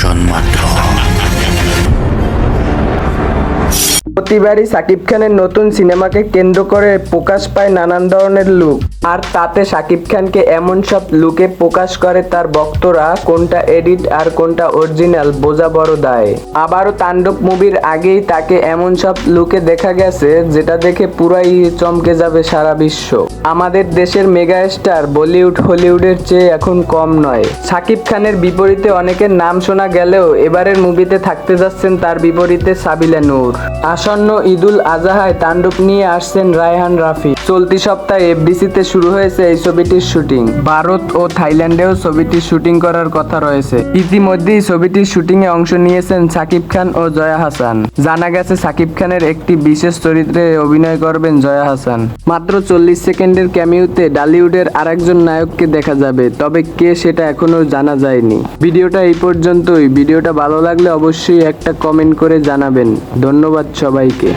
দর্শন প্রতিবারই সাকিব খানের নতুন সিনেমাকে কেন্দ্র করে প্রকাশ পায় নানান ধরনের লুক আর তাতে সাকিব খানকে এমন সব লুকে প্রকাশ করে তার ভক্তরা, কোনটা এডিট আর কোনটা অরিজিনাল বোঝা বড় দায়। আবারও তাণ্ডব মুভির আগেই তাকে এমন সব লুকে দেখা গেছে, যেটা দেখে পুরাই চমকে যাবে সারা বিশ্ব। আমাদের দেশের মেগা স্টার বলিউড হলিউডের চেয়ে এখন কম নয়। সাকিব খানের বিপরীতে অনেকের নাম শোনা গেলেও এবারের মুভিতে থাকতে যাচ্ছেন তার বিপরীতে সাবিলা নূর। আসন্ন ঈদুল আজাহায় তাণ্ডব নিয়ে আসছেন রায়হান রাফি। চলতি সপ্তাহে এফডিসিতে শুরু হয়েছে এই ছবিটির শুটিং। ভারত ও থাইল্যান্ডেও ছবিটির শুটিং করার কথা রয়েছে। ইতিমধ্যেই ছবিটির শুটিং এ অংশ নিয়েছেন সাকিব খান ও জয়া হাসান। জানা গেছে, সাকিব খানের একটি বিশেষ চরিত্রে অভিনয় করবেন জয়া হাসান। মাত্র চল্লিশ সেকেন্ডের ক্যামিউতে ডালিউডের আরেকজন নায়ককে দেখা যাবে, তবে কে সেটা এখনও জানা যায়নি। ভিডিওটা এই পর্যন্তই। ভিডিওটা ভালো লাগলে অবশ্যই একটা কমেন্ট করে জানাবেন। ধন্যবাদ সবাইকে